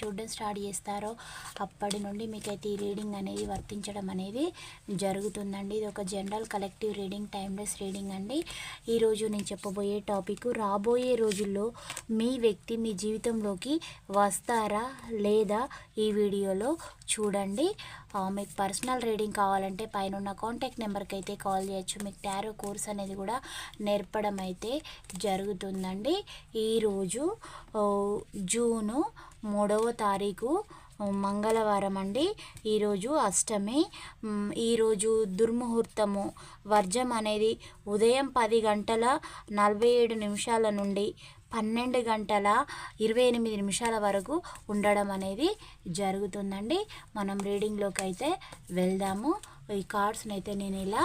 చూడడం స్టార్ట్ చేస్తారో అప్పటి నుండి మీకైతే ఈ రీడింగ్ అనేది వర్తించడం అనేది జరుగుతుందండి. ఇది ఒక general collective reading timeless reading అండి. ఈరోజు నేను చెప్పబోయే టాపిక్ రాబోయే రోజుల్లో మీ వ్యక్తి మీ జీవితంలోకి వస్తారా లేదా ఈ వీడియోలో చూడండి. మీకు పర్సనల్ రీడింగ్ కావాలంటే పైన ఉన్న కాంటాక్ట్ నెంబర్కి అయితే కాల్ చేయొచ్చు. మీకు టారో కోర్స్ అనేది కూడా నేర్పడం అయితే జరుగుతుందండి. ఈరోజు జూను మూడవ తారీఖు మంగళవారం అండి. ఈరోజు అష్టమి. ఈరోజు దుర్ముహూర్తము. వర్జం అనేది ఉదయం పది గంటల నలభై ఏడు నిమిషాల నుండి పన్నెండు గంటల ఇరవై ఎనిమిది నిమిషాల వరకు ఉండడం అనేది జరుగుతుందండి. మనం రీడింగ్లోకి అయితే వెళ్దాము. ఈ కార్డ్స్ని అయితే నేను ఇలా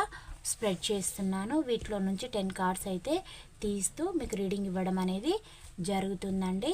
స్ప్రెడ్ చేస్తున్నాను. వీటిలో నుంచి టెన్ కార్డ్స్ అయితే తీస్తూ మీకు రీడింగ్ ఇవ్వడం అనేది జరుగుతుందండి.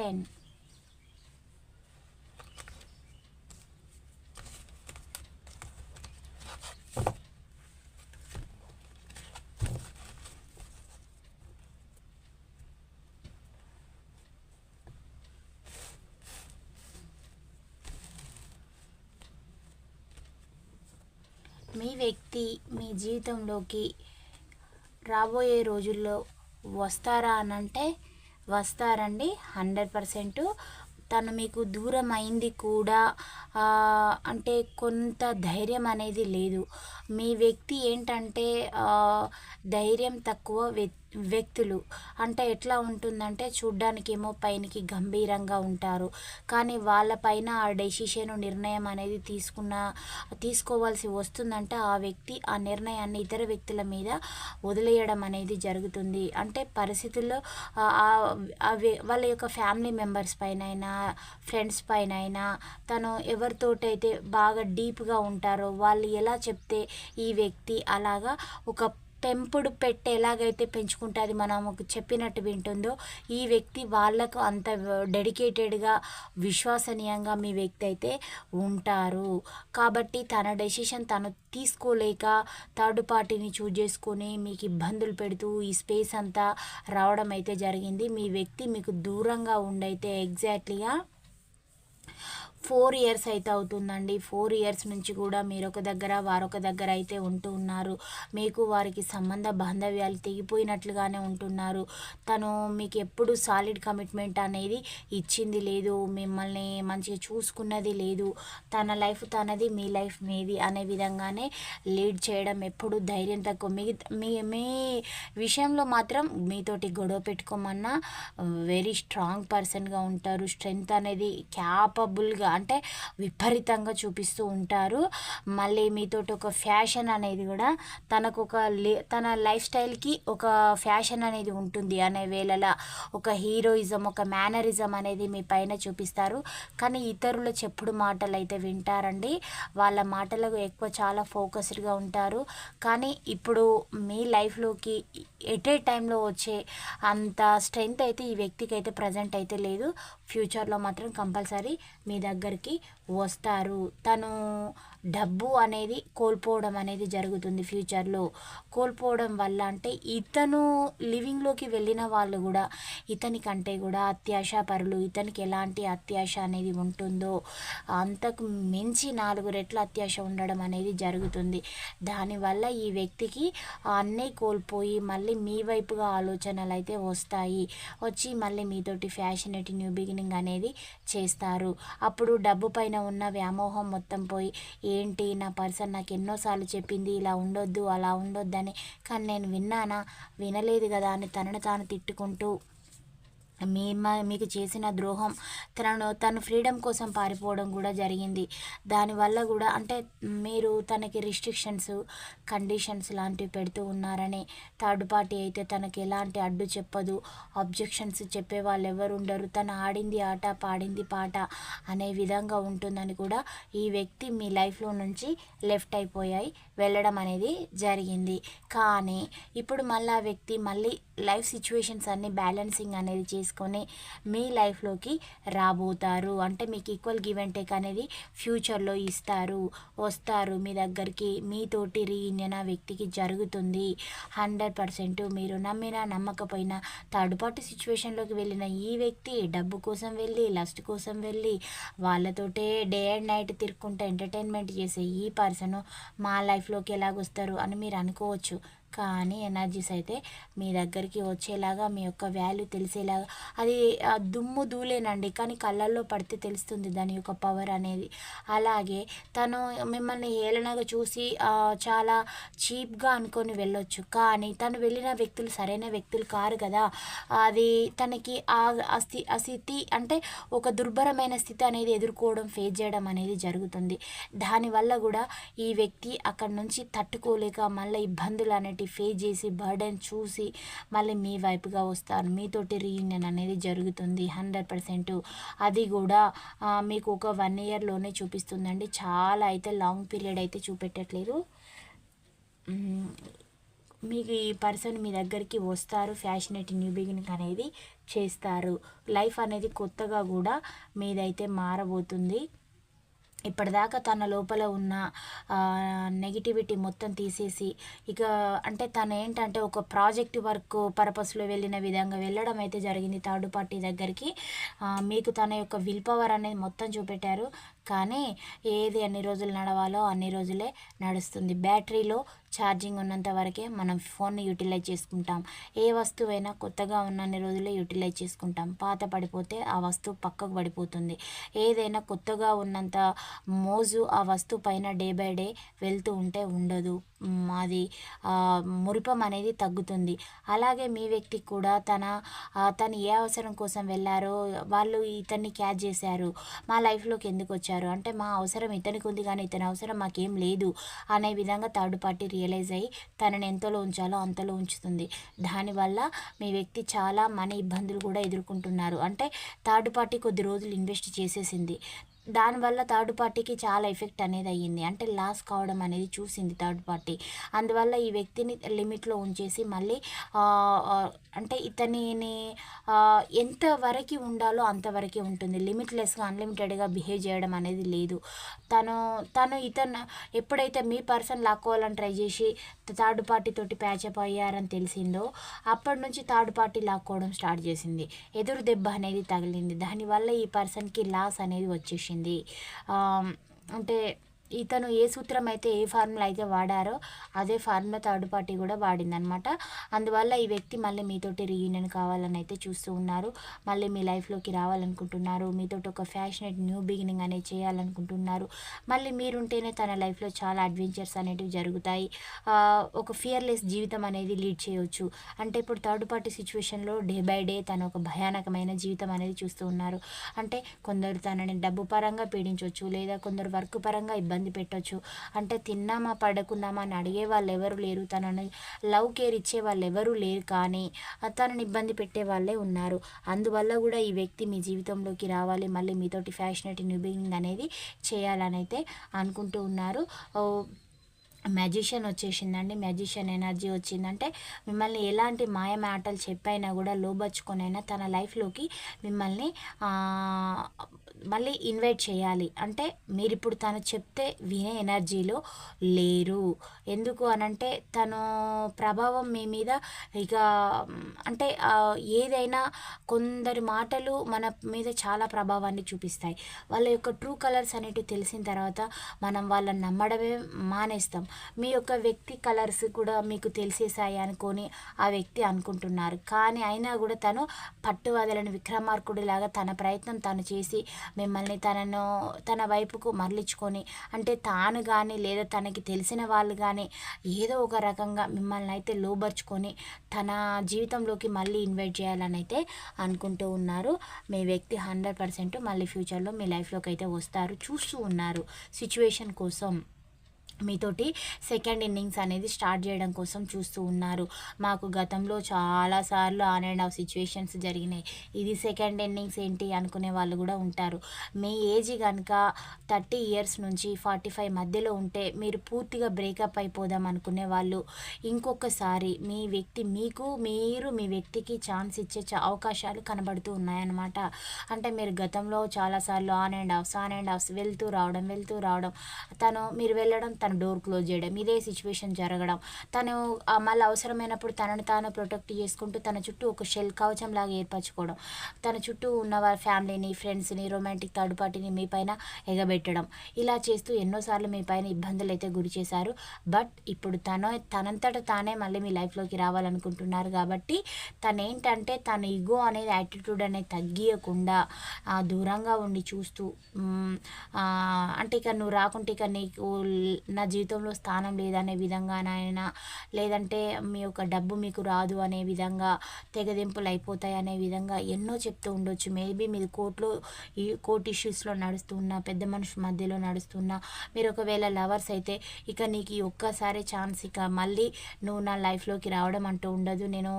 10. మీ వ్యక్తి మీ జీవితంలోకి రాబోయే రోజుల్లో వస్తారా అనంటే వస్తారండి. Hundred percent. తను మీకు దూరం అయింది కూడా అంటే కొంత ధైర్యం అనేది లేదు. మీ వ్యక్తి ఏంటంటే ధైర్యం తక్కువ వ్యక్తి వ్యక్తులు. అంటే ఎట్లా ఉంటుందంటే చూడ్డానికేమో పైనకి గంభీరంగా ఉంటారు. కానీ వాళ్ళపైన ఆ డెసిషన్ నిర్ణయం అనేది తీసుకున్న తీసుకోవాల్సి వస్తుందంటే ఆ వ్యక్తి ఆ నిర్ణయాన్ని ఇతర వ్యక్తుల మీద వదిలేయడం అనేది జరుగుతుంది. అంటే పరిస్థితుల్లో ఆ వ్య- వాళ్ళ యొక్క ఫ్యామిలీ మెంబర్స్ పైన అయినా ఫ్రెండ్స్ పైన అయినా తను ఎవరితోటైతే బాగా డీప్గా ఉంటారో వాళ్ళు ఎలా చెప్తే ఈ వ్యక్తి అలాగా ఒక పెంపుడు పెట్టే ఎలాగైతే పెంచుకుంటుంది మనం ఒక చెప్పినట్టు వింటుందో ఈ వ్యక్తి వాళ్ళకు అంత డెడికేటెడ్గా విశ్వసనీయంగా మీ వ్యక్తి అయితే ఉంటారు. కాబట్టి తన డెసిషన్ తను తీసుకోలేక థర్డ్ పార్టీని చూజ్ చేసుకొని మీకు ఇబ్బందులు పెడుతూ ఈ స్పేస్ అంతా రావడం అయితే జరిగింది. మీ వ్యక్తి మీకు దూరంగా ఉండైతే ఎగ్జాక్ట్లీగా ఫోర్ ఇయర్స్ అయితే అవుతుందండి. ఫోర్ ఇయర్స్ నుంచి కూడా మీరు ఒక దగ్గర వారొక దగ్గర అయితే ఉంటూ ఉన్నారు. మీకు వారికి సంబంధ బాంధవ్యాలు తెగిపోయినట్లుగానే ఉంటున్నారు. తను మీకు ఎప్పుడు సాలిడ్ కమిట్మెంట్ అనేది ఇచ్చింది లేదు మిమ్మల్ని మంచిగా చూసుకున్నది లేదు. తన లైఫ్ తనది మీ లైఫ్ మీది అనే విధంగానే లీడ్ చేయడం ఎప్పుడు ధైర్యం తక్కువ. మీ మీ మీ విషయంలో మాత్రం మీతోటి గొడవ పెట్టుకోమన్నా వెరీ స్ట్రాంగ్ పర్సన్గా ఉంటారు. స్ట్రెంగ్త్ అనేది క్యాపబుల్గా అంటే విపరీతంగా చూపిస్తూ ఉంటారు. మళ్ళీ మీతోటి ఒక ఫ్యాషన్ అనేది కూడా తనకు ఒక తన లైఫ్ స్టైల్కి ఒక ఫ్యాషన్ అనేది ఉంటుంది అనే వేళలా ఒక హీరోయిజం ఒక మేనరిజం అనేది మీ పైన చూపిస్తారు. కానీ ఇతరుల చెప్పుడు మాటలు అయితే వింటారండి. వాళ్ళ మాటలకు ఎక్కువ చాలా ఫోకస్డ్గా ఉంటారు. కానీ ఇప్పుడు మీ లైఫ్లోకి ఎట్ ఏ టైంలో వచ్చే అంత స్ట్రెంగ్త్ అయితే ఈ వ్యక్తికి అయితే ప్రజెంట్ అయితే లేదు. ఫ్యూచర్లో మాత్రం కంపల్సరీ మీ దగ్గర దగ్గరికి వస్తారు. తను డబ్బు అనేది కోల్పోవడం అనేది జరుగుతుంది ఫ్యూచర్లో. కోల్పోవడం వల్ల అంటే ఇతను లివింగ్లోకి వెళ్ళిన వాళ్ళు కూడా ఇతని కంటే కూడా అత్యాశాపరులు ఇతనికి ఎలాంటి అత్యాశ అనేది ఉంటుందో అంతకు మించి నాలుగు రెట్ల అత్యాశ ఉండడం అనేది జరుగుతుంది. దానివల్ల ఈ వ్యక్తికి అన్నీ కోల్పోయి మళ్ళీ మీ వైపుగా ఆలోచనలు అయితే వస్తాయి. వచ్చి మళ్ళీ మీతోటి ఫ్యాషనేట్ న్యూ బిగినింగ్ అనేది చేస్తారు. అప్పుడు డబ్బు పైన ఉన్న వ్యామోహం మొత్తం పోయి ఏంటి నా పర్సన్ నాకు ఎన్నోసార్లు చెప్పింది ఇలా ఉండొద్దు అలా ఉండొద్దని. కానీ నేను విన్నానా? వినలేదు కదా అని తనను తాను తిట్టుకుంటూ మీ మీకు చేసిన ద్రోహం తనను తను ఫ్రీడమ్ కోసం పారిపోవడం కూడా జరిగింది. దానివల్ల కూడా అంటే మీరు తనకి రిస్ట్రిక్షన్స్ కండిషన్స్ లాంటివి పెడుతూ ఉన్నారని థర్డ్ పార్టీ అయితే తనకి ఎలాంటి అడ్డు చెప్పదు అబ్జెక్షన్స్ చెప్పే వాళ్ళు ఎవరు ఉండరు తను ఆడింది ఆట పాడింది పాట అనే విధంగా ఉంటుందని కూడా ఈ వ్యక్తి మీ లైఫ్లో నుంచి లెఫ్ట్ అయిపోయాయి. వెళ్ళడం అనేది జరిగింది. కానీ ఇప్పుడు మళ్ళీ ఆ వ్యక్తి మళ్ళీ లైఫ్ సిచ్యువేషన్స్ అన్నీ బ్యాలెన్సింగ్ అనేది చేసుకొని మీ లైఫ్లోకి రాబోతారు. అంటే మీకు ఈక్వల్ గివ్ అండ్ టేక్ అనేది ఫ్యూచర్లో ఇస్తారు. వస్తారు. మీ దగ్గరికి మీతోటి రీయూనియన్ ఆ వ్యక్తికి జరుగుతుంది. హండ్రెడ్ పర్సెంట్ మీరు నమ్మినా నమ్మకపోయినా థర్డ్ పార్టీ సిచ్యువేషన్లోకి వెళ్ళిన ఈ వ్యక్తి డబ్బు కోసం వెళ్ళి లస్ట్ కోసం వెళ్ళి వాళ్ళతోటే డే అండ్ నైట్ తిరుక్కుంటే ఎంటర్టైన్మెంట్ చేసే ఈ పర్సన్ మా లైఫ్ లైఫ్లోకి ఎలాగొస్తారు అని మీరు అనుకోవచ్చు. కానీ ఎనర్జీస్ అయితే మీ దగ్గరికి వచ్చేలాగా మీ యొక్క వాల్యూ తెలిసేలాగా అది దుమ్ము దూలేనండి కానీ కళ్ళల్లో పడితే తెలుస్తుంది దాని యొక్క పవర్ అనేది. అలాగే తను మిమ్మల్ని హేళనగా చూసి చాలా చీప్గా అనుకొని వెళ్ళొచ్చు. కానీ తను వెళ్ళిన వ్యక్తులు సరైన వ్యక్తులు కారు కదా. అది తనకి ఆ స్థి ఆ స్థితి అంటే ఒక దుర్భరమైన స్థితి అనేది ఎదుర్కోవడం ఫేస్ చేయడం అనేది జరుగుతుంది. దానివల్ల కూడా ఈ వ్యక్తి అక్కడ నుంచి తట్టుకోలేక మళ్ళీ ఇబ్బందులు అనేవి ఒకటి ఫేస్ చేసి బర్డెన్ చూసి మళ్ళీ మీ వైపుగా వస్తారు. మీతోటి రీయూనియన్ అనేది జరుగుతుంది హండ్రెడ్ పర్సెంట్. అది కూడా మీకు ఒక వన్ ఇయర్లోనే చూపిస్తుందండి. చాలా అయితే లాంగ్ పీరియడ్ అయితే చూపెట్టట్లేదు. మీకు ఈ పర్సన్ మీ దగ్గరికి వస్తారు ఫ్యాషనేట్ న్యూ బిగినింగ్ అనేది చేస్తారు. లైఫ్ అనేది కొత్తగా కూడా మీదైతే మారబోతుంది. ఇప్పటిదాకా తన లోపల ఉన్న నెగిటివిటీ మొత్తం తీసేసి ఇక అంటే తను ఏంటంటే ఒక ప్రాజెక్ట్ వర్క్ పర్పస్లో వెళ్ళిన విధంగా వెళ్ళడం అయితే జరిగింది థర్డ్ పార్టీ దగ్గరికి. మీకు తన యొక్క విల్ పవర్ అనేది మొత్తం చూపెట్టారు. కానీ ఏది ఎన్ని రోజులు నడవాలో అన్ని రోజులే నడుస్తుంది. బ్యాటరీలో ఛార్జింగ్ ఉన్నంత వరకే మనం ఫోన్ని యూటిలైజ్ చేసుకుంటాం. ఏ వస్తువైనా కొత్తగా ఉన్నన్ని రోజులే యూటిలైజ్ చేసుకుంటాం. పాత పడిపోతే ఆ వస్తువు పక్కకు పడిపోతుంది. ఏదైనా కొత్తగా ఉన్నంత మోజు ఆ వస్తువు పైన డే బై డే వెళ్తూ ఉంటే ఉండదు. అది మురిపం అనేది తగ్గుతుంది. అలాగే మీ వ్యక్తికి కూడా తన తను ఏ అవసరం కోసం వెళ్ళారో వాళ్ళు ఇతన్ని క్యాచ్ చేశారు. మా లైఫ్లోకి ఎందుకు వచ్చారు? అంటే మా అవసరం ఇతనికి ఉంది కానీ ఇతని అవసరం మాకేం లేదు అనే విధంగా థర్డ్ పార్టీ రియలైజ్ అయ్యి తనని ఎంతలో ఉంచాలో అంతలో ఉంచుతుంది. దానివల్ల మీ వ్యక్తి చాలా మనీ ఇబ్బందులు కూడా ఎదుర్కొంటున్నారు. అంటే థర్డ్ పార్టీ కొద్ది రోజులు ఇన్వెస్ట్ చేసేసింది. దానివల్ల థర్డ్ పార్టీకి చాలా ఎఫెక్ట్ అనేది అయ్యింది. అంటే లాస్ కావడం అనేది చూసింది థర్డ్ పార్టీ అందువల్ల ఈ వ్యక్తిని లిమిట్లో ఉంచేసి మళ్ళీ అంటే ఇతనిని ఎంతవరకు ఉండాలో అంతవరకే ఉంటుంది. లిమిట్లెస్గా అన్లిమిటెడ్గా బిహేవ్ చేయడం అనేది లేదు. తను తను ఇతను ఎప్పుడైతే మీ పర్సన్ లాక్కోవాలని ట్రై చేసి థర్డ్ పార్టీతోటి ప్యాచప్ అయ్యారని తెలిసిందో అప్పటి నుంచి థర్డ్ పార్టీ లాక్కోవడం స్టార్ట్ చేసింది. ఎదురు దెబ్బ అనేది తగిలింది. దానివల్ల ఈ పర్సన్కి లాస్ అనేది వచ్చేసింది. అంటే ఇతను ఏ సూత్రం అయితే ఏ ఫార్ములా అయితే వాడారో అదే ఫార్ములా థర్డ్ పార్టీ కూడా వాడిందనమాట అందువల్ల ఈ వ్యక్తి మళ్ళీ మీతోటి రీయూనియన్ కావాలని అయితే చూస్తూ ఉన్నారు. మళ్ళీ మీ లైఫ్లోకి రావాలనుకుంటున్నారు. మీతోటి ఒక ఫ్యాషనేట్ న్యూ బిగినింగ్ అనేది చేయాలనుకుంటున్నారు. మళ్ళీ మీరుంటేనే తన లైఫ్లో చాలా అడ్వెంచర్స్ అనేటివి జరుగుతాయి. ఒక ఫియర్లెస్ జీవితం అనేది లీడ్ చేయవచ్చు అంటే ఇప్పుడు థర్డ్ పార్టీ సిచ్యువేషన్లో డే బై డే తను ఒక భయానకమైన జీవితం అనేది చూస్తూ ఉన్నారు. అంటే కొందరు తనని డబ్బు పరంగా పీడించవచ్చు లేదా కొందరు వర్క్ పరంగా ఇబ్బంది ఇబ్బంది పెట్టచ్చు. అంటే తిన్నామా పడుకుందామా అని అడిగే వాళ్ళు ఎవరు లేరు. తనని లవ్ కేర్ ఇచ్చే వాళ్ళు ఎవరు లేరు కానీ తనని ఇబ్బంది పెట్టే వాళ్ళే ఉన్నారు. అందువల్ల కూడా ఈ వ్యక్తి మీ జీవితంలోకి రావాలి మళ్ళీ మీతోటి ఫ్యాషనెట్ న్యూ బిగినింగ్ అనేది చేయాలని అయితే అనుకుంటూ ఉన్నారు. మ్యాజిషియన్ వచ్చేసిందండి. మ్యాజిషియన్ ఎనర్జీ వచ్చిందంటే మిమ్మల్ని ఎలాంటి మాయ మాటలు చెప్పైనా కూడా లోబచ్చుకొనైనా తన లైఫ్లోకి మిమ్మల్ని మళ్ళీ ఇన్వైట్ చేయాలి. అంటే మీరు ఇప్పుడు తను చెప్తే వినే ఎనర్జీలో లేరు. ఎందుకు అనంటే తను ప్రభావం మీ మీద ఇక అంటే ఏదైనా కొందరి మాటలు మన మీద చాలా ప్రభావాన్ని చూపిస్తాయి. వాళ్ళ యొక్క ట్రూ కలర్స్ అనేటివి తెలిసిన తర్వాత మనం వాళ్ళని నమ్మడమే మానేస్తాం. మీ యొక్క వ్యక్తి కలర్స్ కూడా మీకు తెలిసేసాయి అనుకొని ఆ వ్యక్తి అనుకుంటున్నారు. కానీ అయినా కూడా తను పట్టు వదలని విక్రమార్కుడిలాగా తన ప్రయత్నం తను చేసి మిమ్మల్ని తనను తన వైపుకు మరలించుకొని అంటే తాను కానీ లేదా తనకి తెలిసిన వాళ్ళు కానీ ఏదో ఒక రకంగా మిమ్మల్ని అయితే లోబర్చుకొని తన జీవితంలోకి మళ్ళీ ఇన్వైట్ చేయాలని అయితే అనుకుంటూ ఉన్నారు. మీ వ్యక్తి హండ్రెడ్ పర్సెంట్ మళ్ళీ ఫ్యూచర్లో మీ లైఫ్లోకి అయితే వస్తారు చూస్తూ ఉన్నారు. సిచ్యువేషన్ కోసం. మీతోటి సెకండ్ ఇన్నింగ్స్ అనేది స్టార్ట్ చేయడం కోసం చూస్తూ ఉన్నారు. మాకు గతంలో చాలాసార్లు ఆన్ అండ్ ఆఫ్ సిచ్యువేషన్స్ జరిగినాయి. ఇది సెకండ్ ఇన్నింగ్స్ ఏంటి అనుకునే వాళ్ళు కూడా ఉంటారు. మీ ఏజ్ కనుక థర్టీ ఇయర్స్ నుంచి ఫార్టీ ఫైవ్ మధ్యలో ఉంటే మీరు పూర్తిగా బ్రేకప్ అయిపోదాం అనుకునే వాళ్ళు ఇంకొకసారి మీ వ్యక్తి మీకు మీరు మీ వ్యక్తికి ఛాన్స్ ఇచ్చే అవకాశాలు కనబడుతూ ఉన్నాయన్నమాట. అంటే మీరు గతంలో చాలాసార్లు on and offs on and offs వెళ్తూ రావడం వెళ్తూ రావడం తను మీరు వెళ్ళడం తను డోర్ క్లోజ్ చేయడం ఇదే సిచ్యువేషన్ జరగడం. తను మళ్ళీ అవసరమైనప్పుడు తనను తాను ప్రొటెక్ట్ చేసుకుంటూ తన చుట్టూ ఒక షెల్ కవచం లాగా ఏర్పరచుకోవడం. తన చుట్టూ ఉన్న వారి ఫ్యామిలీని ఫ్రెండ్స్ని రొమాంటిక్ థర్డ్ పార్టీని మీ పైన ఎగబెట్టడం. ఇలా చేస్తూ ఎన్నోసార్లు మీ పైన ఇబ్బందులు అయితే గురి చేశారు. బట్ ఇప్పుడు తను తనంతట తానే మళ్ళీ మీ లైఫ్లోకి రావాలనుకుంటున్నారు కాబట్టి తను ఏంటంటే తన ఇగో అనేది యాటిట్యూడ్ అనేది తగ్గియకుండా దూరంగా ఉండి చూస్తూ అంటే ఇక నువ్వు రాకుంటే ఇక నీకు నా జీవితంలో స్థానం లేదనే విధంగానైనా లేదంటే మీ యొక్క డబ్బు మీకు రాదు అనే విధంగా తెగదింపులు అయిపోతాయి అనే విధంగా ఎన్నో చెప్తూ ఉండొచ్చు. మేబీ మీరు కోర్టులో ఈ కోర్ట్ ఇష్యూస్లో నడుస్తున్న పెద్ద మనుషుల మధ్యలో నడుస్తున్న మీరు ఒకవేళ లవర్స్ అయితే ఇక నీకు ఒక్కసారి ఛాన్స్ ఇక మళ్ళీ నువ్వు నా లైఫ్లోకి రావడం అంటూ ఉండదు. నేను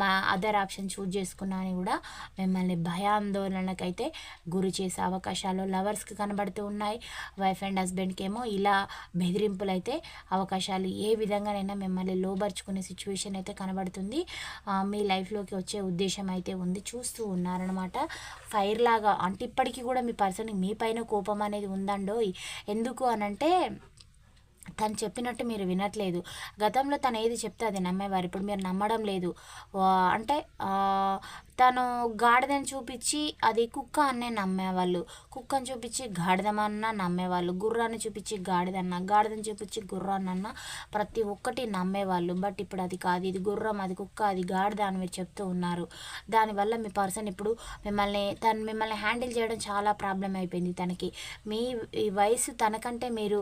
మా అదర్ ఆప్షన్ చూజ్ చేసుకున్నా అని కూడా మిమ్మల్ని భయాందోళనకైతే గురి చేసే అవకాశాలు లవర్స్కి కనబడుతూ ఉన్నాయి. వైఫ్ అండ్ హస్బెండ్కి ఏమో ఇలా బెదిరింపులు అయితే అవకాశాలు ఏ విధంగానైనా మిమ్మల్ని లోబర్చుకునే సిచ్యువేషన్ అయితే కనబడుతుంది. మీ లైఫ్లోకి వచ్చే ఉద్దేశం అయితే ఉంది. చూస్తూ ఉన్నారనమాట ఫైర్ లాగా అంటే ఇప్పటికీ కూడా మీ పర్సన్కి మీ పైన కోపం అనేది ఉందండో ఎందుకు అనంటే తను చెప్పినట్టు మీరు వినట్లేదు. గతంలో తను ఏది చెప్తే అది నమ్మేవారు. ఇప్పుడు మీరు నమ్మడం లేదు. వా- అంటే తను గాడిదని చూపించి అది కుక్క అనే నమ్మేవాళ్ళు. కుక్కని చూపించి గాడిదమన్నా నమ్మేవాళ్ళు. గుర్రాన్ని చూపించి గాడిదన్న గాడిదని చూపించి గుర్రాన్నన్న ప్రతి ఒక్కటి నమ్మేవాళ్ళు. బట్ ఇప్పుడు అది కాదు. ఇది గుర్రం అది కుక్క అది గాడిద అని మీరు చెప్తూ ఉన్నారు. దానివల్ల మీ పర్సన్ ఇప్పుడు మిమ్మల్ని తను మిమ్మల్ని హ్యాండిల్ చేయడం చాలా ప్రాబ్లం అయిపోయింది తనకి. మీ ఈ వయసు తనకంటే మీరు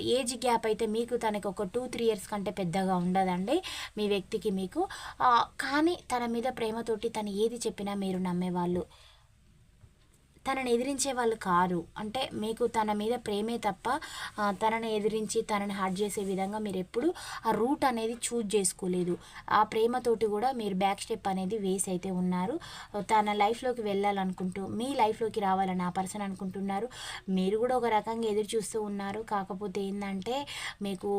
ఏజ్ గ్యాప్ అయితే మీకు తనకి ఒక టూ త్రీ ఇయర్స్ కంటే పెద్దగా ఉండదండి. మీ వ్యక్తికి మీకు. కానీ తన మీద ప్రేమతోటి తను ఏది చెప్పినా మీరు నమ్మేవాళ్ళు. తనని ఎదిరించే వాళ్ళు కారు. అంటే మీకు తన మీద ప్రేమే తప్ప తనని ఎదిరించి తనని హర్ట్ చేసే విధంగా మీరు ఎప్పుడు ఆ రూట్ అనేది చూజ్ చేసుకోలేదు. ఆ ప్రేమతోటి కూడా మీరు బ్యాక్ స్టెప్ అనేది వేసి అయితే ఉన్నారు. తన లైఫ్లోకి వెళ్ళాలనుకుంటూ మీ లైఫ్లోకి రావాలని ఆ పర్సన్ అనుకుంటున్నారు. మీరు కూడా ఒక రకంగా ఎదురు చూస్తూ ఉన్నారు. కాకపోతే ఏంటంటే మీకు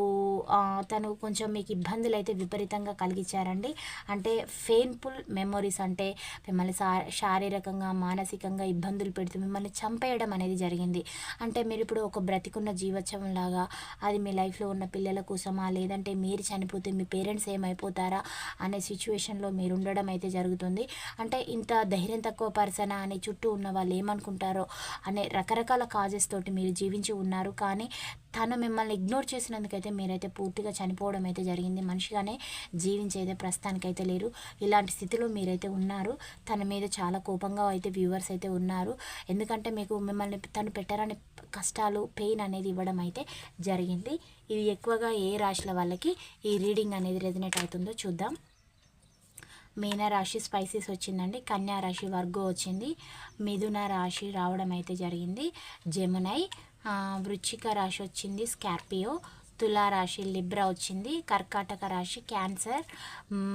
తను కొంచెం మీకు ఇబ్బందులు అయితే విపరీతంగా కలిగించారండి. అంటే పెయిన్ఫుల్ మెమొరీస్ అంటే మిమ్మల్ని శారీరకంగా మానసికంగా ఇబ్బందులు పెడుతూ మిమ్మల్ని చంపేయడం అనేది జరిగింది. అంటే మీరు ఇప్పుడు ఒక బ్రతికున్న జీవోత్సవం లాగా అది మీ లైఫ్లో ఉన్న పిల్లల కోసమా లేదంటే మీరు చనిపోతే మీ పేరెంట్స్ ఏమైపోతారా అనే సిచ్యువేషన్లో మీరు ఉండడం అయితే జరుగుతుంది. అంటే ఇంత ధైర్యం తక్కువ పర్సన అని చుట్టూ ఉన్న వాళ్ళు ఏమనుకుంటారో అనే రకరకాల కాజెస్ తోటి మీరు జీవించి ఉన్నారు. కానీ తను మిమ్మల్ని ఇగ్నోర్ చేసినందుకైతే మీరైతే పూర్తిగా చనిపోవడం అయితే జరిగింది. మనిషిగానే జీవించేదే ప్రస్తుతానికైతే లేరు. ఇలాంటి స్థితిలో మీరైతే ఉన్నారు. తన మీద చాలా కోపంగా అయితే వ్యూవర్స్ అయితే ఉన్నారు. ఎందుకంటే మీకు మిమ్మల్ని తను పెట్టరాని కష్టాలు పెయిన్ అనేది ఇవ్వడం అయితే జరిగింది. ఇది ఎక్కువగా ఏ రాశుల వాళ్ళకి ఈ రీడింగ్ అనేది రెజినేట్ అవుతుందో చూద్దాం. మీనరాశి స్పైసెస్ వచ్చిందండి. కన్యా రాశి వర్గం వచ్చింది. మిథున రాశి రావడం అయితే జరిగింది. జమునై వృచ్చిక రాశి వచ్చింది స్కార్పియో. తులా రాశి లిబ్రా వచ్చింది కర్కాటక రాశి క్యాన్సర్.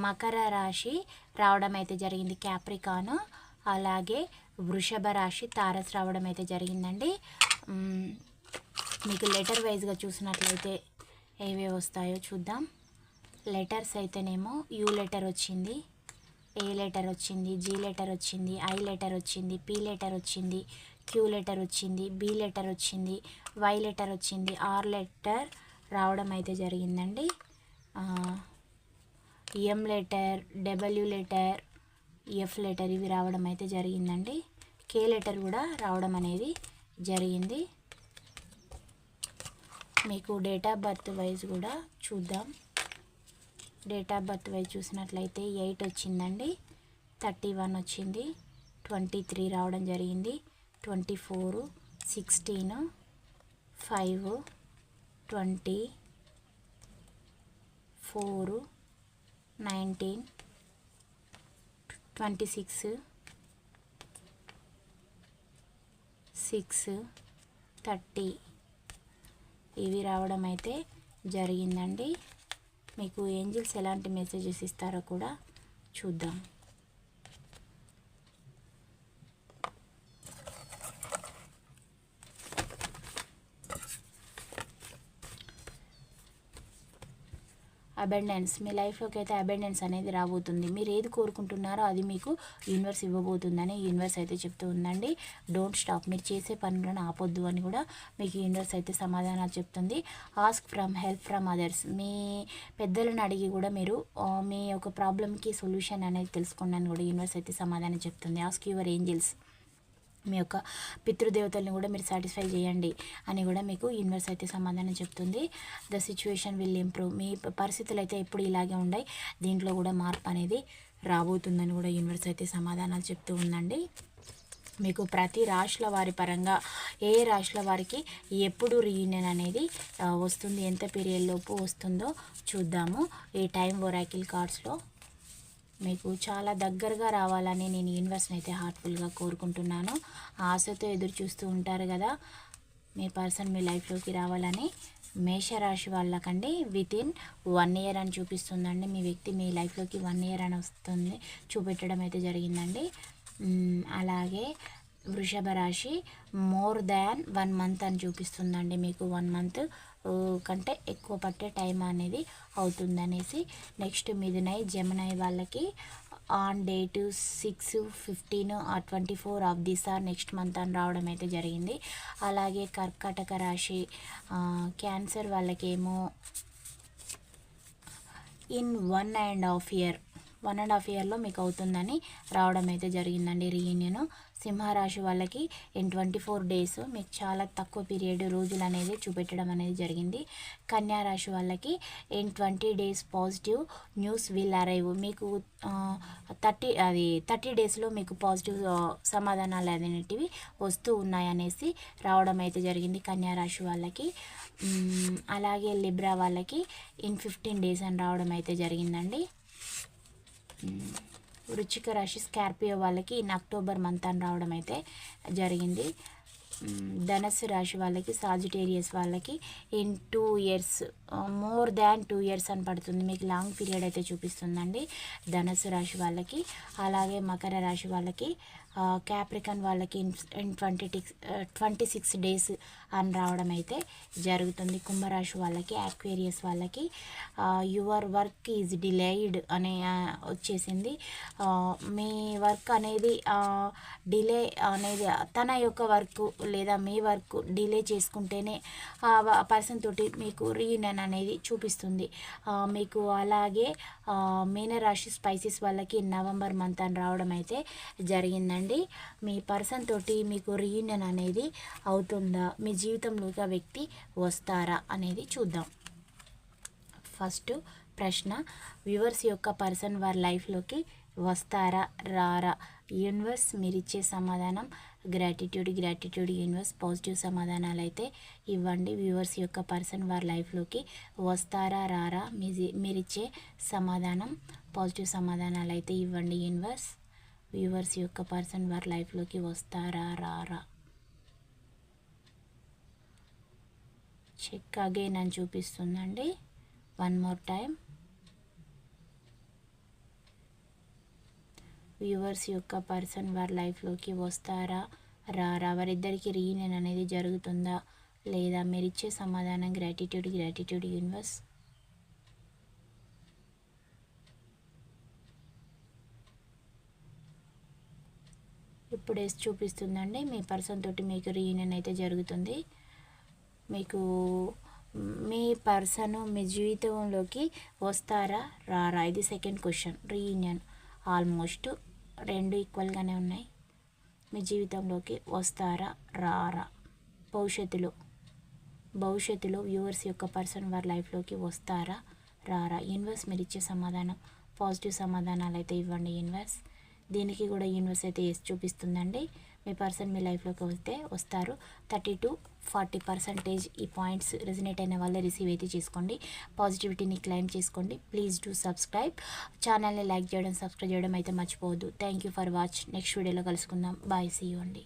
మకర రాశి రావడం అయితే జరిగింది క్యాప్రికాను. అలాగే వృషభ రాశి తారస్ రావడం అయితే జరిగిందండి. మీకు లెటర్ వైజ్గా చూసినట్లయితే ఏవే వస్తాయో చూద్దాం. లెటర్స్ అయితేనేమో యూ లెటర్ వచ్చింది ఏ లెటర్ వచ్చింది జీ లెటర్ వచ్చింది ఐ లెటర్ వచ్చింది పి లెటర్ వచ్చింది క్యూ లెటర్ వచ్చింది బి లెటర్ వచ్చింది వై లెటర్ వచ్చింది ఆర్ లెటర్ రావడం అయితే జరిగిందండి. M letter W letter F letter ఇవి రావడం అయితే జరిగిందండి. కే లెటర్ కూడా రావడం అనేది జరిగింది. మీకు డేట్ ఆఫ్ బర్త్ వైజ్ కూడా చూద్దాం. డేట్ ఆఫ్ బర్త్ వైజ్ చూసినట్లయితే ఎయిట్ వచ్చిందండి థర్టీ వన్ వచ్చింది ట్వంటీ త్రీ రావడం జరిగింది. Twenty four sixteen five twenty four nineteen twenty six six thirty. ఇవి రావడం అయితే జరిగిందండి. మీకు ఏంజిల్స్ ఎలాంటి మెసేజెస్ ఇస్తారో కూడా చూద్దాం. అబెండెన్స్ మీ లైఫ్లోకి అయితే అబెండెన్స్ అనేది రాబోతుంది. మీరు ఏది కోరుకుంటున్నారో అది మీకు యూనివర్స్ ఇవ్వబోతుందని యూనివర్స్ అయితే చెప్తూ ఉందండి. డోంట్ స్టాప్ మీరు చేసే పనులను ఆపొద్దు అని కూడా మీకు యూనివర్స్ అయితే సమాధానాలు చెప్తుంది. Ask from help from others మీ పెద్దలను అడిగి కూడా మీరు మీ యొక్క ప్రాబ్లమ్కి సొల్యూషన్ అనేది తెలుసుకోండి అని కూడా యూనివర్స్ అయితే సమాధానం చెప్తుంది. ఆస్క్ యువర్ ఏంజిల్స్ మీ యొక్క పితృదేవతల్ని కూడా మీరు సాటిస్ఫై చేయండి అని కూడా మీకు యూనివర్స్ అయితే సమాధానం చెప్తుంది. ద సిచ్యువేషన్ విల్ ఇంప్రూవ్ మీ పరిస్థితులు అయితే ఎప్పుడు ఇలాగే ఉన్నాయి దీంట్లో కూడా మార్పు అనేది రాబోతుందని కూడా యూనివర్స్ అయితే సమాధానాలు చెప్తూ ఉందండి. మీకు ప్రతి రాశుల వారి పరంగా ఏ రాశుల వారికి ఎప్పుడు రీయూనియన్ అనేది వస్తుంది ఎంత పీరియడ్ లోపు వస్తుందో చూద్దాము. ఈ టైం ఒరాకిల్ కార్డ్స్లో మీకు చాలా దగ్గరగా రావాలని నేను యూనివర్స్ని అయితే హార్ట్ఫుల్గా కోరుకుంటున్నాను. ఆశతో ఎదురు చూస్తూ ఉంటారు కదా మీ పర్సన్ మీ లైఫ్లోకి రావాలని మేషరాశి వాళ్ళకండి. వితిన్ వన్ ఇయర్ అని చూపిస్తుందండి. మీ వ్యక్తి మీ లైఫ్లోకి వన్ ఇయర్ అని వస్తుంది. చూపెట్టడం అయితే జరిగిందండి. అలాగే వృషభ రాశి మోర్ దాన్ వన్ మంత్ అని చూపిస్తుందండి మీకు. వన్ మంత్ కంటే ఎక్కువ పట్టే టైం అనేది అవుతుందనేసి నెక్స్ట్ మిథునై జమునై వాళ్ళకి on date six fifteen twenty four of this or next month అని రావడం అయితే జరిగింది. అలాగే కర్కాటక రాశి క్యాన్సర్ వాళ్ళకేమో in one and half year one and half ఇయర్లో మీకు అవుతుందని రావడం అయితే జరిగిందండి రీయూనియన్. సింహరాశి వాళ్ళకి ఇన్ ట్వంటీ ఫోర్ డేస్ మీకు చాలా తక్కువ పీరియడ్ రోజులు అనేది చూపెట్టడం అనేది జరిగింది. కన్యా రాశి వాళ్ళకి in twenty days positive news will arrive. మీకు థర్టీ అది థర్టీ డేస్లో మీకు పాజిటివ్ సమాధానాలు అనేటివి వస్తూ ఉన్నాయనేసి రావడం అయితే జరిగింది కన్యా రాశి వాళ్ళకి. అలాగే లిబ్రా వాళ్ళకి ఇన్ ఫిఫ్టీన్ డేస్ అని రావడం అయితే జరిగిందండి. వృచ్చిక రాశి స్కార్పియో వాళ్ళకి ఇన్ అక్టోబర్ మంత్ అని రావడం అయితే జరిగింది. ధనస్సు రాశి వాళ్ళకి సాజిటేరియస్ వాళ్ళకి in two years more than two years అని పడుతుంది. మీకు లాంగ్ పీరియడ్ అయితే చూపిస్తుందండి. ధనస్సు రాశి వాళ్ళకి అలాగే మకర రాశి వాళ్ళకి క్యాప్రికన్ వాళ్ళకి in twenty six twenty six days అని రావడం అయితే జరుగుతుంది. కుంభరాశి వాళ్ళకి అక్వేరియస్ వాళ్ళకి. యువర్ వర్క్ ఈజ్ డిలేయిడ్ అనే వచ్చేసింది. మీ వర్క్ అనేది డిలే అనేది తన యొక్క వర్క్ లేదా మీ వర్క్ డిలే చేసుకుంటేనే పర్సన్ తోటి మీకు రీయూనియన్ అనేది చూపిస్తుంది. మీకు అలాగే మీనరాశి స్పైసెస్ వాళ్ళకి నవంబర్ మంత్ అని రావడం అయితే జరిగిందండి. చూడండి మీ పర్సన్ తోటి మీకు రీయూనియన్ అనేది అవుతుందా? మీ జీవితంలోకి ఆ వ్యక్తి వస్తారా అనేది చూద్దాం. ఫస్ట్ ప్రశ్న వ్యూవర్స్ యొక్క పర్సన్ వారి లైఫ్లోకి వస్తారా రారా? యూనివర్స్ మీరు ఇచ్చే సమాధానం గ్రాటిట్యూడ్ గ్రాటిట్యూడ్ యూనివర్స్ పాజిటివ్ సమాధానాలు అయితే ఇవ్వండి. వ్యూవర్స్ యొక్క పర్సన్ వారి లైఫ్లోకి వస్తారా రారా? మీ మీరిచ్చే సమాధానం పాజిటివ్ సమాధానాలు అయితే ఇవ్వండి. యూనివర్స్ వ్యూవర్స్ యొక్క పర్సన్ వారి లైఫ్లోకి వస్తారా? రారా? చెక్ అగైన్ అని చూపిస్తుందండి. వన్ మోర్ టైం వ్యూవర్స్ యొక్క పర్సన్ వారి లైఫ్లోకి వస్తారా? రారా? వారిద్దరికి రీయూనియన్ అనేది జరుగుతుందా? లేదా మీరు ఇచ్చే సమాధానం గ్రాటిట్యూడ్ గ్రాటిట్యూడ్ యూనివర్స్? ఇప్పుడు వేసి చూపిస్తుందండి. మీ పర్సన్ తోటి మీకు రీయూనియన్ అయితే జరుగుతుంది. మీకు మీ పర్సన్ మీ జీవితంలోకి వస్తారా? రారా? ఇది సెకండ్ క్వశ్చన్ రీయూనియన్ ఆల్మోస్ట్ రెండు ఈక్వల్గానే ఉన్నాయి. మీ జీవితంలోకి వస్తారా? రారా? భవిష్యత్తులో భవిష్యత్తులో వ్యూవర్స్ యొక్క పర్సన్ వారి లైఫ్లోకి వస్తారా? రారా? యూనివర్స్ మీరు ఇచ్చే సమాధానం పాజిటివ్ సమాధానాలు అయితే ఇవ్వండి యూనివర్స్ దీనికి కూడా యూనివర్స్ అయితే వేసి చూపిస్తుందండి. మీ పర్సన్ మీ లైఫ్లోకి వస్తే వస్తారు. థర్టీ టు ఫార్టీ పర్సంటేజ్ ఈ పాయింట్స్ రెజినేట్ అయిన వాళ్ళే రిసీవ్ అయితే చేసుకోండి. పాజిటివిటీని క్లైమ్ చేసుకోండి. ప్లీజ్ డూ సబ్స్క్రైబ్ ఛానల్ని లైక్ చేయడం సబ్స్క్రైబ్ చేయడం అయితే మర్చిపోవద్దు. Thank you for watch next వీడియోలో కలుసుకుందాం. బాయ్ సీ అండి.